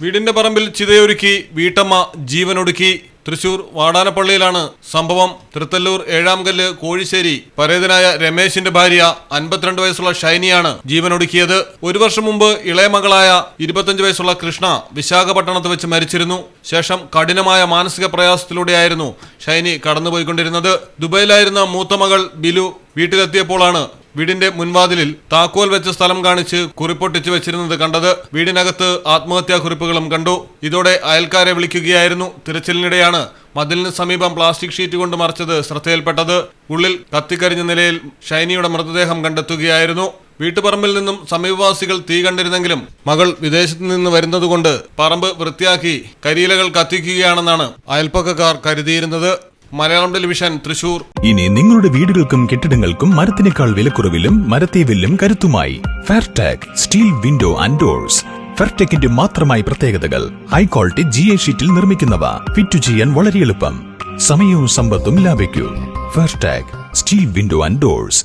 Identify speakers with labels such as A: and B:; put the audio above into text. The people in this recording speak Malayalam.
A: വീടിന്റെ പറമ്പിൽ ചിതയൊരുക്കി വീട്ടമ്മ ജീവനൊടുക്കി. തൃശൂർ വാടാനപ്പള്ളിയിലാണ് സംഭവം. തൃത്തല്ലൂർ ഏഴാംകല്ല് കോഴിശ്ശേരി പരേതനായ രമേശിന്റെ ഭാര്യ അൻപത്തിരണ്ട് വയസ്സുള്ള ഷൈനിയാണ് ജീവനൊടുക്കിയത്. ഒരു വർഷം മുമ്പ് ഇളയ മകളായ ഇരുപത്തഞ്ച് വയസ്സുള്ള കൃഷ്ണ വിശാഖപട്ടണത്ത് വെച്ച് മരിച്ചിരുന്നു. ശേഷം കഠിനമായ മാനസിക പ്രയാസത്തിലൂടെയായിരുന്നു ഷൈനി കടന്നുപോയിക്കൊണ്ടിരുന്നത്. ദുബൈയിലായിരുന്ന മൂത്ത മകൾ ബിലു വീട്ടിലെത്തിയപ്പോഴാണ് വീടിന്റെ മുൻവാതിലിൽ താക്കോൽ വെച്ച സ്ഥലം കാണിച്ച് കുറിപ്പൊട്ടിച്ചു വെച്ചിരുന്നത് കണ്ടത് വീടിനകത്ത് ആത്മഹത്യാ കുറിപ്പുകളും കണ്ടു. ഇതോടെ അയൽക്കാരെ വിളിക്കുകയായിരുന്നു. തിരച്ചിലിനിടെയാണ് മതിലിന് സമീപം പ്ലാസ്റ്റിക് ഷീറ്റ് കൊണ്ട് മറച്ചത് ശ്രദ്ധയിൽപ്പെട്ടത്. ഉള്ളിൽ കത്തിക്കരിഞ്ഞ നിലയിൽ ഷൈനിയുടെ മൃതദേഹം കണ്ടെത്തുകയായിരുന്നു. വീട്ടുപറമ്പിൽ നിന്നും സമീപവാസികൾ തീ കണ്ടിരുന്നെങ്കിലും മകൾ വിദേശത്ത് നിന്ന് വരുന്നതുകൊണ്ട് പറമ്പ് വൃത്തിയാക്കി കരിയിലകൾ കത്തിക്കുകയാണെന്നാണ് അയൽപ്പക്കക്കാർ കരുതിയിരുന്നത്. മലയാളം ടെലിവിഷൻ തൃശൂർ.
B: ഇനി നിങ്ങളുടെ വീടുകൾക്കും കെട്ടിടങ്ങൾക്കും മരത്തിനേക്കാൾ വിലക്കുറവിലും മരത്തെ വില്ലും കരുത്തുമായി. Fairtag steel window and doors ഫെർടെക്കിന്റെ മാത്രമായി പ്രത്യേകതകൾ. ഹൈ ക്വാളിറ്റി ജി എ ഷീറ്റിൽ നിർമ്മിക്കുന്നവ. ഫിറ്റ് ചെയ്യാൻ വളരെ എളുപ്പം. സമയവും സമ്പത്തും ലാഭിക്കൂ. Fairtag steel window and doors